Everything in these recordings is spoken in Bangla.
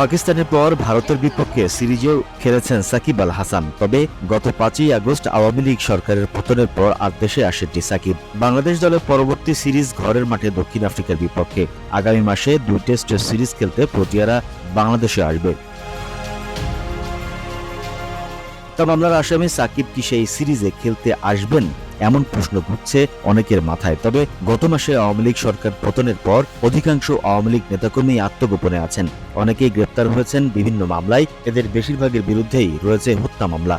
পাকিস্তানের পর ভারতের বিপক্ষে সিরিজেও খেলেছেন সাকিব আল হাসান। তবে গত পাঁচই আগস্ট আওয়ামী লীগ সরকারের পতনের পর আর দেশে আসেনটি সাকিব। বাংলাদেশ দলের পরবর্তী সিরিজ ঘরের মাঠে দক্ষিণ আফ্রিকার বিপক্ষে। আগামী মাসে দুই টেস্টের সিরিজ খেলতে প্রতিয়ারা বাংলাদেশে আসবে। তা মামলার আসামি সাকিব কি সেই সিরিজে খেলতে আসবেন? এমন প্রশ্ন ঘুরছে অনেকের মাথায়। তবে গত মাসে আওয়ামী লীগ সরকার পতনের পর অধিকাংশ আওয়ামী লীগ নেতাকর্মী আত্মগোপনে আছেন। অনেকেই গ্রেপ্তার হয়েছেন বিভিন্ন মামলায়। এদের বেশিরভাগের বিরুদ্ধেই রয়েছে হত্যা মামলা।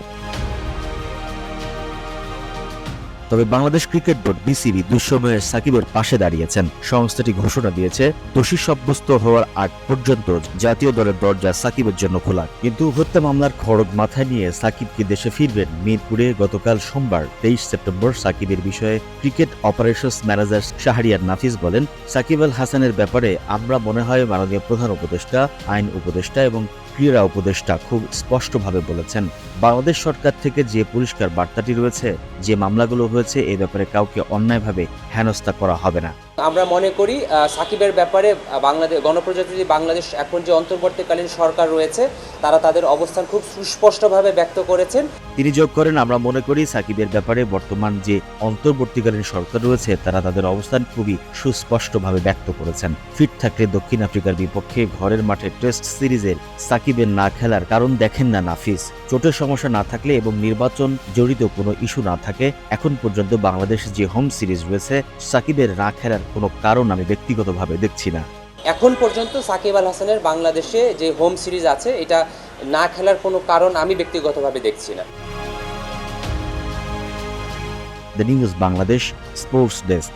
তবে বাংলাদেশ ক্রিকেট বোর্ড, বিসিবি দুঃসময়ে সাকিবের পাশে দাঁড়িয়েছেন। সংস্থাটি ঘোষণা দিয়েছে, দোষী সাব্যস্ত হওয়ার আগ পর্যন্ত জাতীয় দলের দরজা সাকিবের জন্য খোলা। কিন্তু হত্যা মামলার খড়গ মাথায় নিয়ে সাকিব কি দেশে ফিরবেন মিরপুরে গতকাল সোমবার, তেইশ সেপ্টেম্বর সাকিবের বিষয়ে cricket operations manager Shahriar Nafees বলেন, সাকিব আল হাসানের ব্যাপারে আমরা মনে হয় মাননীয় প্রধান উপদেষ্টা, আইন উপদেষ্টা এবং ক্রীড়া উপদেষ্টা খুব স্পষ্টভাবে বলেছেন, বাংলাদেশ সরকার থেকে যে পরিষ্কার বার্তাটি রয়েছে, যে মামলাগুলো হয়েছে, এ ব্যাপারে কাউকে অন্যায়ভাবে হেনস্থা করা হবে না। আমরা মনে করি সাকিবের ব্যাপারে বাংলাদেশ গণপ্রজাতন্ত্রী বাংলাদেশ এখন যে অন্তর্বর্তীকালীন সরকার রয়েছে তারা তাদের অবস্থান খুব সুস্পষ্টভাবে ব্যক্ত করেছেন। তিনি যোগ করেন, আমরা মনে করি সাকিবের ব্যাপারে বর্তমান যে অন্তর্বর্তীকালীন সরকার রয়েছে, তারা তাদের অবস্থান খুবই সুস্পষ্টভাবে ব্যক্ত করেছেন। ফিট থাকলে দক্ষিণ আফ্রিকার বিপক্ষে ঘরের মাঠে টেস্ট সিরিজের সাকিবের না খেলার কারণ দেখেন না নাফিস। চোটের সমস্যা না থাকলে এবং নির্বাচন জড়িত কোনো ইস্যু না থাকে, এখন পর্যন্ত বাংলাদেশ যে হোম সিরিজ রয়েছে, সাকিবের না খেলার কোনো কারণ আমি ব্যক্তিগতভাবে দেখছি না। এখন পর্যন্ত সাকিব আল হাসানের বাংলাদেশে যে হোম সিরিজ আছে, এটা না খেলার কোনো কারণ আমি ব্যক্তিগতভাবে দেখছি না। The news Bangladesh sports desk